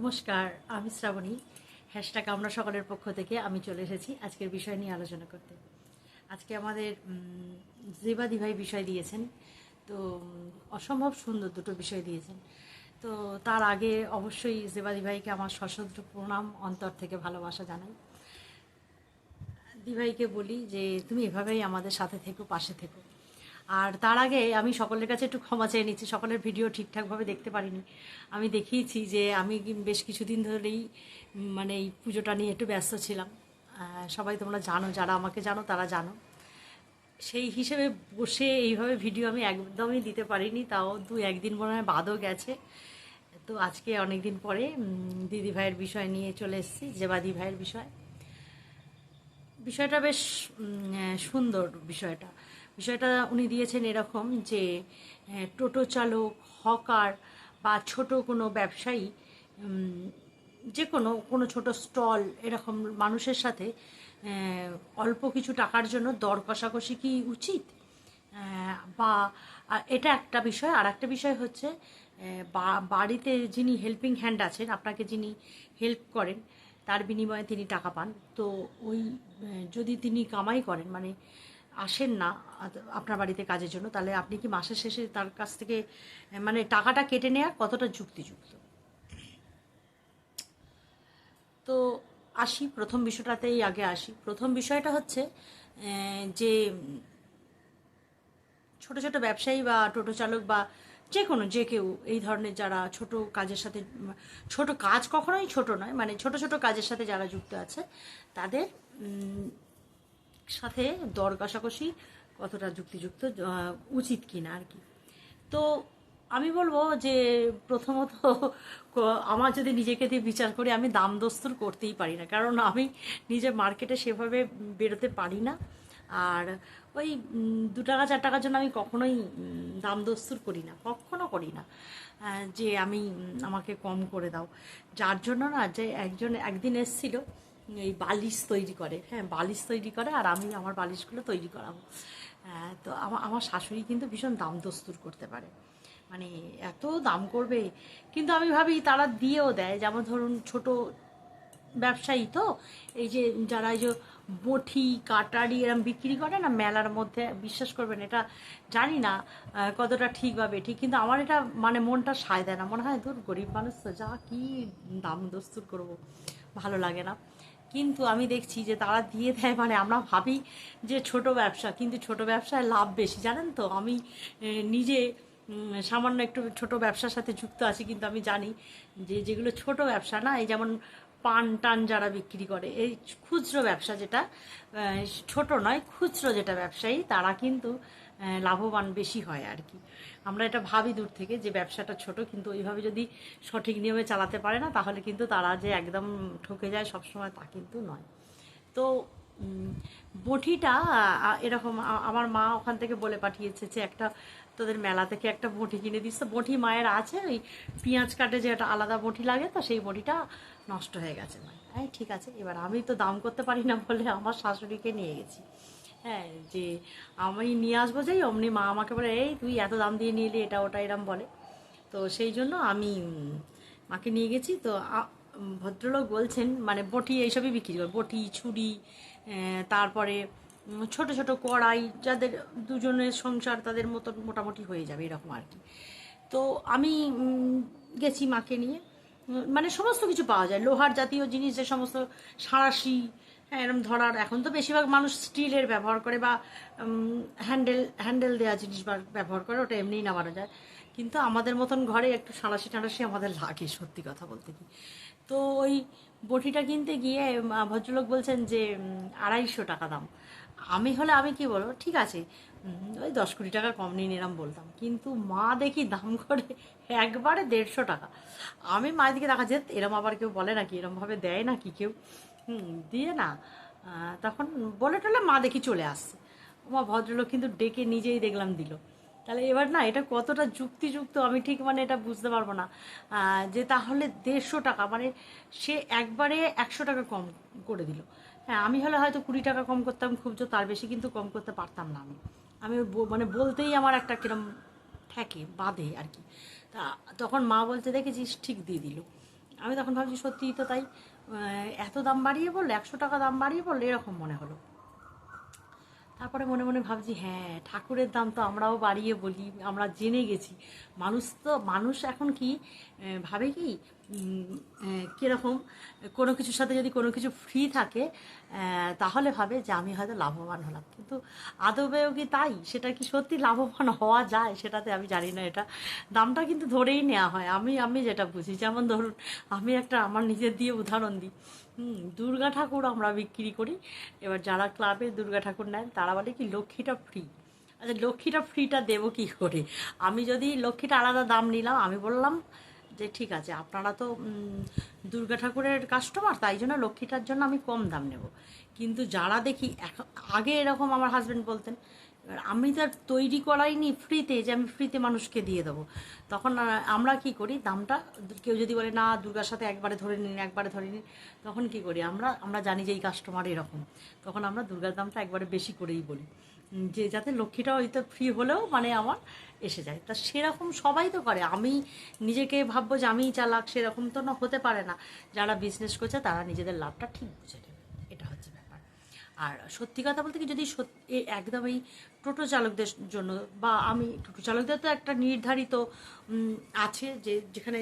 নমস্কার আমি শ্রাবণী। হ্যাশট্যাগ আমরা সকলের পক্ষ থেকে আমি চলে এসেছি আজকের বিষয় নিয়ে আলোচনা করতে। আজকে আমাদের উম, জেবাদি ভাই বিষয় দিয়েছেন। তো অসম্ভব সুন্দর দুটো বিষয় দিয়েছেন। তো তার আগে অবশ্যই জেবাদি ভাইকে আমার সশস্ত্র প্রণাম অন্তর থেকে ভালোবাসা জানাই। দিভাইকে বলি যে তুমি এভাবেই আমাদের সাথে থেকো পাশে থেকো। আর তার আগে আমি সকলের কাছে একটু ক্ষমা চেয়ে নিচ্ছি। সকলের ভিডিও ঠিকঠাকভাবে দেখতে পারিনি। আমি দেখিয়েছি যে আমি বেশ কিছুদিন ধরেই মানে এই পুজোটা নিয়ে একটু ব্যস্ত ছিলাম। সবাই তোমরা জানো, যারা আমাকে জানো তারা জানো। সেই হিসেবে বসে এইভাবে ভিডিও আমি একদমই দিতে পারিনি, তাও দু একদিন মনে হয় বাদও গেছে। তো আজকে অনেক দিন পরে দিদি ভাইয়ের বিষয় নিয়ে চলে এসেছি, জেবাদি ভাইয়ের বিষয়। বিষয়টা বেশ সুন্দর বিষয়টা। বিষয়টা উনি দিয়েছেন এরকম যে টোটো চালক, হকার বা ছোট কোনো ব্যবসায়ী যে কোনো কোনো ছোট স্টল, এরকম মানুষের সাথে অল্প কিছু টাকার জন্য দর কষাকষি কি উচিত? বা, এটা একটা বিষয়। আর একটা বিষয় হচ্ছে বাড়িতে যিনি হেল্পিং হ্যান্ড আছেন, আপনাকে যিনি হেল্প করেন, তার বিনিময়ে তিনি টাকা পান। তো ওই যদি তিনি কামাই করেন মানে আসেন না আপনার বাড়িতে কাজের জন্য, তাহলে আপনি কি মাসের শেষে তার কাছ থেকে মানে টাকাটা কেটে নেওয়া কতটা যুক্তিযুক্ত? তো আসি, প্রথম বিষয়টাতেই আগে আসি। প্রথম বিষয়টা হচ্ছে যে ছোট ছোট ব্যবসায়ী বা টোটো চালক বা যে কোনো, যে কেউ, এই ধরনের যারা ছোট কাজের সাথে, ছোট কাজ কখনোই ছোট নয় মানে ছোট ছোট কাজের সাথে যারা যুক্ত আছে, তাদের সাথে দর কষাকষি কতটা যুক্তিযুক্ত উচিত কিনা আর কি। তো আমি বলব যে প্রথমত আমার যদি নিজেকে দিয়ে বিচার করি, আমি দাম দস্তুর করতেই পারি না। কারণ আমি নিজে মার্কেটে সেভাবে বেরোতে পারি না। আর ওই দু টাকা, চার টাকার জন্য আমি কখনোই দাম দস্তুর করি না, কখনো করি না। যে আমি আমাকে কম করে দাও। যার জন্য না, যে একজন, একদিন এসছিল এই বালিশ তৈরি করে। হ্যাঁ বালিশ তৈরি করে আর আমি আমার বালিশগুলো তৈরি করাবো। হ্যাঁ, তো আমার আমার শাশুড়ি কিন্তু ভীষণ দাম দস্তুর করতে পারে। মানে এত দাম করবে। কিন্তু আমি ভাবি তারা দিয়েও দেয়। যেমন ধরুন ছোট ব্যবসায়ী তো এই যে যারা এই যে বটি কাটারি এরম বিক্রি করে না মেলার মধ্যে বিশ্বাস করবেন এটা জানি না কতটা ঠিক বা বেঠিক। কিন্তু আমার এটা মানে মনটা সায় দেয় না। মনে হয় দূর গরিব মানুষ তো যা কী দাম দস্তুর করব। ভালো লাগে না। কিন্তু আমি দেখছি যে তারা দিয়ে দেয় মানে আমরা ভাবি যে ছোট ব্যবসা, কিন্তু ছোট ব্যবসায় লাভ বেশি, জানেন তো? আমি নিজে সামান্য একটু ছোট ব্যবসার সাথে যুক্ত আছি, কিন্তু আমি জানি যে যেগুলো ছোট ব্যবসা না, এই যেমন পান টান যারা বিক্রি করে, এই খুচরো ব্যবসা যেটা ছোট নয়, খুচরো যেটা ব্যবসায়ী, তারা কিন্তু লাভবান বেশি হয় আর কি। আমরা এটা ভাবি দূর থেকে যে ব্যবসাটা ছোট, কিন্তু ওইভাবে যদি সঠিক নিয়মে চালাতে পারে না, তাহলে কিন্তু তারা যে একদম ঠকে যায় সবসময় তা কিন্তু নয়। তো বটিটা এরকম আমার মা ওখান থেকে বলে পাঠিয়েছে যে একটা তোদের মেলা থেকে একটা বটি কিনে দিস। তো বটি মায়ের আছে, ওই পেঁয়াজ কাটে যে একটা আলাদা বটি লাগে, তো সেই বটিটা নষ্ট হয়ে গেছে মা এই ঠিক আছে, এবার আমি তো দাম করতে পারি না বলে আমার শাশুড়িকে নিয়ে গেছি। হ্যাঁ যে আমি নিয়ে আসব যেই, অমনি মা আমাকে বলে, এই তুই এত দাম দিয়ে নিয়ে এলি, এটা ওটা এরম বলে। তো সেই জন্য আমি মাকে নিয়ে গেছি। তো ভদ্রলোক বলছেন মানে বটি এইসবই বিক্রি করে, বটি, ছুরি তারপরে ছোট ছোট কড়াই, যাদের দুজনের সংসার তাদের মতো মোটামুটি হয়ে যাবে, এরকম আর কি। তো আমি গেছি মাকে নিয়ে। মানে সমস্ত কিছু পাওয়া যায়। লোহার জাতীয় জিনিস যে সমস্ত, সাঁড়াশি হ্যাঁ এরকম ধরার। এখন তো বেশিরভাগ মানুষ স্টিলের ব্যবহার করে বা হ্যান্ডেল হ্যান্ডেল দেওয়া জিনিস ব্যবহার করে, ওটা এমনিই নামানো যায়। কিন্তু আমাদের মতন ঘরে একটু সাঁড়াশি টাঁড়াশি আমাদের লাগে, সত্যি কথা বলতে কি। তো ওই বটিটা কিনতে গিয়ে ভদ্রলোক বলছেন যে আড়াইশো টাকা দাম। আমি হলে আমি কি বলব? ঠিক আছে। ওই দশ কোটি টাকা কম নিয়ে নিলাম বলতাম। কিন্তু মা দেখি দাম করে একবারে দেড়শো টাকা। আমি মায়ের দিকে দেখা যেত এরম আবার কেউ বলে নাকি, এরমভাবে দেয় নাকি কেউ? হুম, দিয়ে না তখন বলে টলে মা দেখি চলে আসছে। মা ভদ্রলোক কিন্তু ডেকে নিজেই দেখলাম দিল। তাহলে এবার না, এটা কতটা যুক্তিযুক্ত আমি ঠিক মানে এটা বুঝতে পারব না। যে তাহলে দেড়শো টাকা মানে সে একবারে একশো টাকা কম করে দিল। হ্যাঁ আমি হলে হয়তো কুড়ি টাকা কম করতাম খুব জোর তার বেশি কিন্তু কম করতে পারতাম না আমি। আমি মানে বলতেই আমার একটা কিরম ঠেকে বাঁধে আর কি। তা তখন মা বলতে দেখেছিস, ঠিক দিয়ে দিল। আমি তখন ভাবছি, সত্যিই তো তাই এত দাম বাড়িয়ে বলল, একশো টাকা দাম বাড়িয়ে বলল এরকম মনে হলো। তারপরে মনে মনে ভাবছি হ্যাঁ ঠাকুরের দাম তো আমরাও বাড়িয়ে বলি, আমরা জেনে গেছি। মানুষ তো, মানুষ এখন কি ভাবে কি কীরকম, কোনো কিছুর সাথে যদি কোনো কিছু ফ্রি থাকে তাহলে ভাবে যে আমি হয়তো লাভবান হলাম। কিন্তু আদবেও কি তাই? সেটা কি সত্যি লাভবান হওয়া যায়? সেটাতে আমি জানি না এটা। দামটা কিন্তু ধরেই নেওয়া হয়। আমি আমি যেটা বুঝি, যেমন ধরুন, আমি একটা আমার নিজের দিয়ে উদাহরণ দিই। দুর্গা ঠাকুর আমরা বিক্রি করি। এবার যারা ক্লাবে দুর্গা ঠাকুর নেন, তারা বলে কি, লক্ষ্মীটা ফ্রি আচ্ছা লক্ষ্মীটা ফ্রিটা দেবো কি করে? আমি যদি লক্ষ্মীটা আলাদা দাম নিলাম, আমি বললাম যে ঠিক আছে, আপনারা তো দুর্গা ঠাকুরের কাস্টমার তাই জন্য লক্ষ্মীটার জন্য আমি কম দাম নেব। কিন্তু যারা দেখি আগে এরকম আমার হাজব্যান্ড বলতেন, এবার আমি তো আর তৈরি করাইনি ফ্রিতে যে আমি ফ্রিতে মানুষকে দিয়ে দেবো। তখন আমরা কি করি, দামটা, কেউ যদি বলে, না, দুর্গার সাথে একবারে ধরে নিন, একবারে ধরে নিন, তখন কি করি, আমরা আমরা জানি যে এই কাস্টমার এরকম। তখন আমরা দুর্গার দামটা একবারে বেশি করেই বলি। যে যাতে লক্ষ্মীটা হয়তো ফ্রি হলেও মানে আমার এসে যায়। তা সেরকম সবাই তো করে। আমি নিজেকে ভাববো যে আমিই চালাক, সেরকম তো না, হতে পারে না। যারা বিজনেস করছে, তারা নিজেদের লাভটা ঠিক বুঝে নেবে। এটা হচ্ছে ব্যাপার। আর সত্যি কথা বলতে কি, যদি সত্যি একদম এই টোটো চালকদের জন্য বা আমি, টোটো চালকদের তো একটা নির্ধারিত আছে যে যেখানে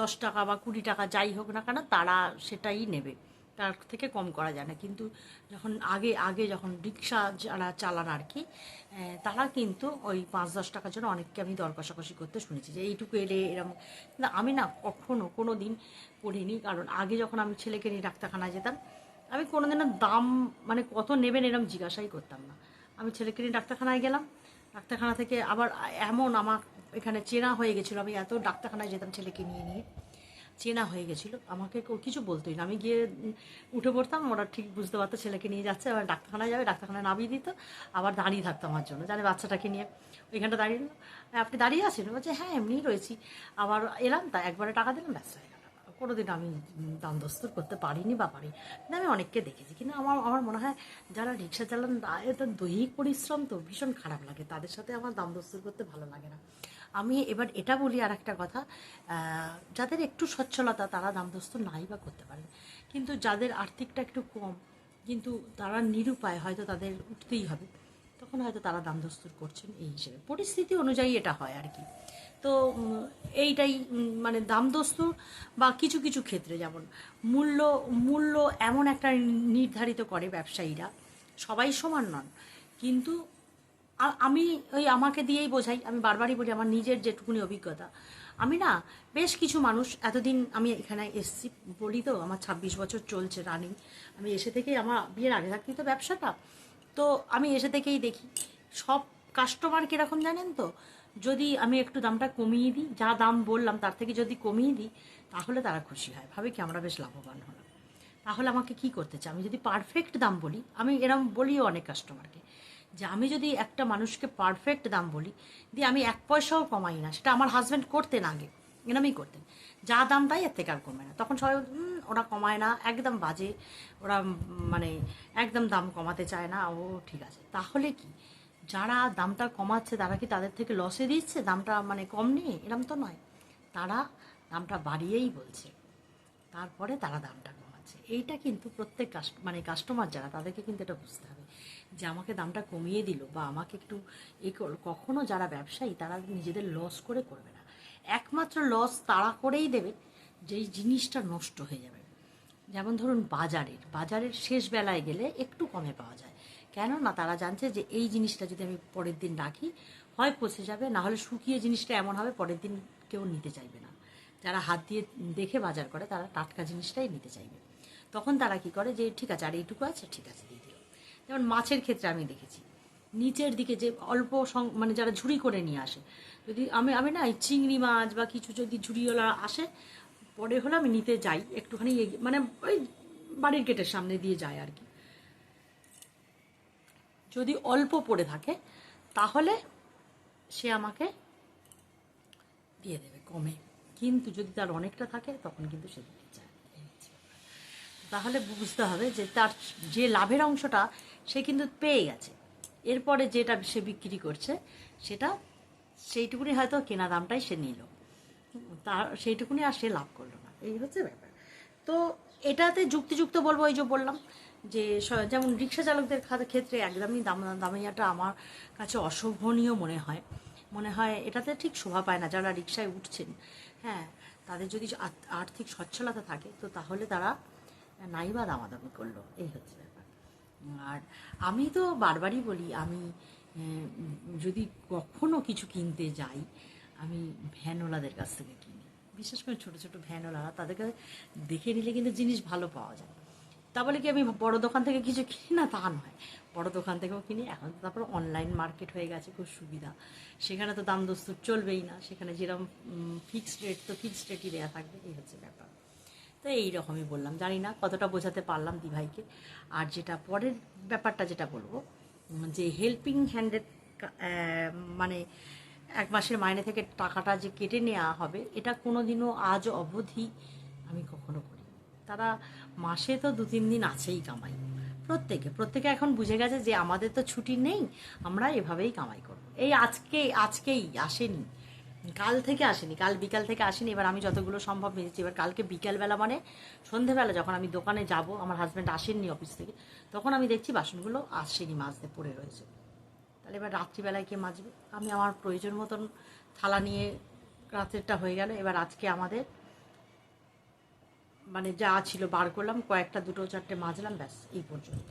দশ টাকা বা কুড়ি টাকা যাই হোক না কেন, তারা সেটাই নেবে। তার থেকে কম করা যায় না। কিন্তু যখন আগে আগে যখন রিক্সা যারা চালান আর কি তারা কিন্তু ওই পাঁচ, দশ টাকার জন্য অনেককে আমি দর কষাকষি করতে শুনেছি যে এইটুকু এলে এরকম কিন্তু আমি না কখনো কোনো দিন পড়িনি। কারণ আগে যখন আমি ছেলেকে নিয়ে ডাক্তারখানায় যেতাম, আমি কোনোদিনও দাম মানে কত নেবেন এরকম জিজ্ঞাসাই করতাম না। আমি ছেলেকে নিয়ে ডাক্তারখানায় গেলাম। ডাক্তারখানা থেকে আবার এমন আমার এখানে চেনা হয়ে গেছিল। আমি এত ডাক্তারখানায় যেতাম ছেলেকে নিয়ে নিয়ে। চেনা হয়ে গেছিল। আমাকে কিছু বলতোই না। আমি গিয়ে উঠে পড়তাম ওরা ঠিক বুঝতে পারতো ছেলেকে নিয়ে যাচ্ছে আবার ডাক্তারখানায় যাবে ডাক্তারখানায় নামিয়ে দিত আবার দাঁড়িয়ে থাকতো আমার জন্য। জানে বাচ্চাটাকে নিয়ে। ওইখানটা দাঁড়িয়ে আপনি দাঁড়িয়ে আছেন? বলছে হ্যাঁ এমনিই রয়েছি। আবার এলাম তা একবারে টাকা দিলাম ব্যস্ত হয়ে গেল। কোনোদিন আমি উম, দাম দস্তর করতে পারিনি বা পারি কিন্তু আমি অনেককে দেখেছি কিন্তু আমার আমার মনে হয় যারা রিক্সা চালান তা- এটা দৈহিক পরিশ্রম তো ভীষণ খারাপ লাগে। তাদের সাথে আমার দাম দস্তর করতে ভালো লাগে না। আমি এবার এটা বলি আর একটা কথা যাদের একটু সচ্ছলতা তারা দাম দস্তর নাই বা করতে পারেন। কিন্তু যাদের আর্থিকটা একটু কম, কিন্তু তারা নিরুপায়, হয়তো তাদের উঠতেই হবে, তখন হয়তো তারা দাম দস্তুর করছেন এই হিসেবে। পরিস্থিতি অনুযায়ী এটা হয় আর কি। তো এইটাই মানে দাম দস্তুর বা কিছু কিছু ক্ষেত্রে যেমন মূল্য মূল্য এমন একটা নির্ধারিত করে ব্যবসায়ীরা, সবাই সমান নন, কিন্তু আমি ওই আমাকে দিয়েই বোঝাই, আমি বারবারই বলি আমার নিজের যেটুকুনি অভিজ্ঞতা। আমি না বেশ কিছু মানুষ এতদিন আমি এখানে এসছি বলি তো, আমার ছাব্বিশ বছর চলছে রানিং আমি এসে থেকেই আমার বিয়ের আগে থাকতেই তো ব্যবসাটা। তো আমি এসে থেকেই দেখি, সব কাস্টমার কীরকম জানেন তো? যদি আমি একটু দামটা কমিয়ে দিই, যা দাম বললাম তার থেকে যদি কমিয়ে দিই, তাহলে তারা খুশি হয়। ভাবে কি আমরা বেশ লাভবান হলাম। তাহলে আমাকে কি করতে চাই আমি যদি পারফেক্ট দাম বলি, আমি এরম বলিও অনেক কাস্টমারকে যে আমি যদি একটা মানুষকে পারফেক্ট দাম বলি, দিয়ে আমি এক পয়সাও কমাই না, সেটা আমার হাজব্যান্ড করতেন আগে, এরমই করতেন। যা দাম তাই এর থেকে আর কমে না। তখন সবাই ওরা কমায় না, একদম বাজে, ওরা মানে একদম দাম কমাতে চায় না। ও, ঠিক আছে। তাহলে কি, যারা দামটা কমাচ্ছে, তারা কি তাদের থেকে লসে দিচ্ছে? দামটা মানে কম নেই? এরম তো নয়। তারা দামটা বাড়িয়েই বলছে। তারপরে তারা দামটা কমাচ্ছে এইটা কিন্তু প্রত্যেক মানে কাস্টমার যারা, তাদেরকে কিন্তু এটা বুঝতে হবে যে আমাকে দামটা কমিয়ে দিল বা আমাকে একটু এ। কখনো যারা ব্যবসায়ী, তারা নিজেদের লস করে করবে না। একমাত্র লস তারা করেই দেবে, যেই জিনিসটা নষ্ট হয়ে যাবে। যেমন ধরুন বাজারের বাজারের শেষ বেলায় গেলে একটু কমে পাওয়া যায়। কেন না তারা জানছে যে এই জিনিসটা যদি আমি পরের দিন রাখি, হয় পচে যাবে, না হলে শুকিয়ে জিনিসটা এমন হবে, পরের দিন কেউ নিতে চাইবে না। যারা হাত দিয়ে দেখে বাজার করে, তারা টাটকা জিনিসটাই নিতে চাইবে। তখন তারা কি করে যে, ঠিক আছে, আর এইটুকু আছে, ঠিক আছে, দিয়ে দিল যেমন মাছের ক্ষেত্রে আমি দেখেছি। নিচের দিকে যে অল্প মানে যারা ঝুড়ি করে নিয়ে আসে, যদি আমি আমি না চিংড়ি মাছ বা কিছু যদি ঝুড়িওয়ালা আসে, পরে হলে আমি নিতে যাই একটুখানি মানে ওই বাড়ির গেটের সামনে দিয়ে যায় আর কি। যদি অল্প পড়ে থাকে, তাহলে সে আমাকে দিয়ে দেবে কমে। কিন্তু যদি তার অনেকটা থাকে, তখন কিন্তু সে দিতে চায় না। এই হচ্ছে ব্যাপার। তাহলে বুঝতে হবে যে তার যে লাভের অংশটা সে কিন্তু পেয়ে গেছে। এরপরে যেটা সে বিক্রি করছে, সেটা সেইটুকুনি হয়তো কেনা দামটাই সে নিল। তার সেইটুকুনি আর সে লাভ করল না। এই হচ্ছে ব্যাপার। তো এটাতে যুক্তিযুক্ত বলব ওই যে বললাম যে যেমন রিক্সা চালকদের ক্ষেত্রে একদমই দাম দামাইয়াটা আমার কাছে অশোভনীয় মনে হয়। মনে হয় এটাতে ঠিক শোভা পায় না যারা রিক্সায় উঠছেন। হ্যাঁ তাদের যদি আর্থিক সচ্ছলতা থাকে, তো তাহলে তারা নাই বা দামাদামি করল এই হচ্ছে ব্যাপার। আর আমি তো বারবারই বলি, আমি যদি কখনো কিছু কিনতে যাই, আমি ভ্যানওয়ালাদের কাছ থেকে কিনি। বিশেষ করে ছোটো ছোটো ভ্যানওয়ালারা তাদেরকে দেখে নিলে কিন্তু জিনিস ভালো পাওয়া যায়। তা বলে কি, আমি বড় দোকান থেকে কিছু কিনি? না, তা নয়। বড় দোকান থেকেও কিনি। এখন তো তারপর অনলাইন মার্কেট হয়ে গেছে, খুব সুবিধা। সেখানে তো দাম দস্তুর চলবেই না। সেখানে যেরকম ফিক্সড রেট তো ফিক্সড রেটই দেওয়া থাকবে, এই হচ্ছে ব্যাপার। তো এই রকমই বললাম। জানি না কতটা বোঝাতে পারলাম দিভাইকে। আর যেটা পরের ব্যাপারটা যেটা বলব, যে হেল্পিং হ্যান্ডের মানে এক মাসের মাইনে থেকে টাকাটা যে কেটে নেওয়া হবে, এটা কোনো দিনও আজ অবধি আমি কখনো করি তারা মাসে তো দু তিন দিন আছেই কামাই। প্রত্যেকে প্রত্যেকে এখন বুঝে গেছে যে আমাদের তো ছুটি নেই, আমরা এভাবেই কামাই করব। এই আজকে, আজকেই আসেনি। কাল থেকে আসেনি, কাল বিকাল থেকে আসেনি, এবার আমি যতগুলো সম্ভব মেরেছি এবার কালকে বিকালবেলা মানে সন্ধেবেলা যখন আমি দোকানে যাব, আমার হাজব্যান্ড আসেননি অফিস থেকে, তখন আমি দেখছি বাসনগুলো আসেনি, মাজতে পড়ে রয়েছে। তাহলে এবার রাত্রিবেলায় কে মাজবে? আমি আমার প্রয়োজন মতন থালা নিয়ে রাত্রেরটা হয়ে গেল। এবার আজকে আমাদের মানে যা ছিল বার করলাম, কয়েকটা, দুটো, চারটে মাজলাম, ব্যাস, এই পর্যন্ত।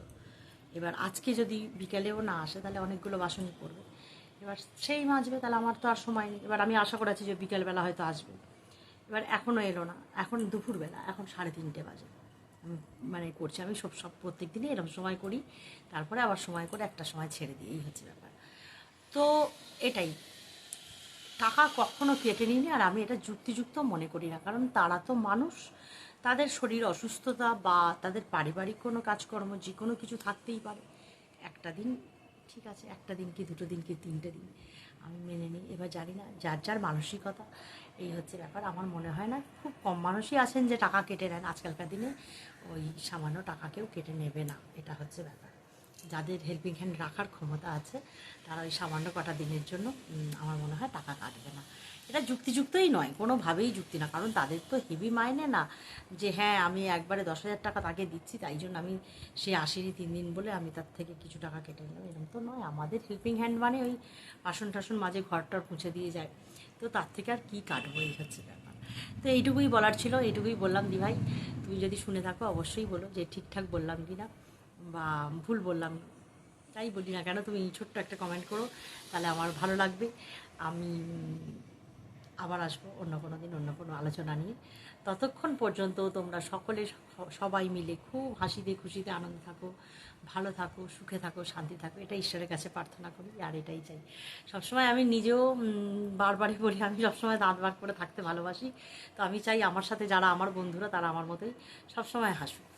এবার আজকে যদি বিকেলেও না আসে, তাহলে অনেকগুলো বাসনই পড়বে। এবার সেই মাজবে তাহলে আমার তো আর সময় নেই। এবার আমি আশা করেছি যে বিকেলবেলা হয়তো আসবে। এবার এখনও এলো না। এখন দুপুরবেলা, এখন সাড়ে তিনটে বাজে। মানে করছি, আমি সব সব প্রত্যেক দিনই এরকম সময় করি। তারপরে আবার সময় করে একটা সময় ছেড়ে দিই, এই হচ্ছে ব্যাপার। তো এটাই। টাকা কখনো কেটে নিইনি আর আমি এটা যুক্তিযুক্ত মনে করি না। কারণ তারা তো মানুষ, তাদের শরীর অসুস্থতা বা তাদের পারিবারিক কোনো কাজকর্ম, যে কোনো কিছু থাকতেই পারে। একটা দিন ঠিক আছে, একটা দিন কি, দুটো দিন কি, তিনটে দিন, আমি মেনে নিই। এবার জানি না, যার যার মানসিকতা, এই হচ্ছে ব্যাপার। আমার মনে হয় না, খুব কম মানুষই আছেন যে টাকা কেটে নেন। আজকালকার দিনে ওই সামান্য টাকা কেউ কেটে নেবে না, এটা হচ্ছে ব্যাপার। যাদের হেল্পিং হ্যান্ড রাখার ক্ষমতা আছে, তারা ওই সামান্য কটা দিনের জন্য আমার মনে হয় টাকা কাটবে না। এটা যুক্তিযুক্তই নয়, কোনোভাবেই যুক্তি না। কারণ তাদের তো হেভি মাইনে না যে হ্যাঁ আমি একবারে দশ হাজার টাকা তাকে দিচ্ছি, তাই জন্য আমি সে আসেনি তিন দিন বলে আমি তার থেকে কিছু টাকা কেটে নিলাম। এরকম তো নয়। আমাদের হেল্পিং হ্যান্ড মানে ওই বাসন টাসন মাঝে ঘরটার পুঁছে দিয়ে যায়। তো তার থেকে আর কী কাটবো, এই হচ্ছে ব্যাপার। তো এইটুকুই বলার ছিল, এইটুকুই বললাম দি ভাই তুমি যদি শুনে থাকো, অবশ্যই বলো যে ঠিকঠাক বললাম কি না বা ভুল বললাম তাই বলি না কেন, তুমি ছোট্ট একটা কমেন্ট করো, তাহলে আমার ভালো লাগবে। আমি আবার আসব, অন্য কোনো দিন, অন্য কোনো আলোচনা নিয়ে। ততক্ষণ পর্যন্ত তোমরা সকলে সবাই মিলে খুব হাসিতে, খুশিতে আনন্দ থাকো, ভালো থাকো, সুখে থাকো, শান্তি থাকো। এটা ঈশ্বরের কাছে প্রার্থনা করি, আর এটাই চাই। সবসময় আমি নিজেও বারবারই বলি, আমি সবসময় দাঁত বার করে থাকতে ভালোবাসি। তো আমি চাই আমার সাথে যারা আমার বন্ধুরা, তারা আমার মতোই সবসময় হাসুক।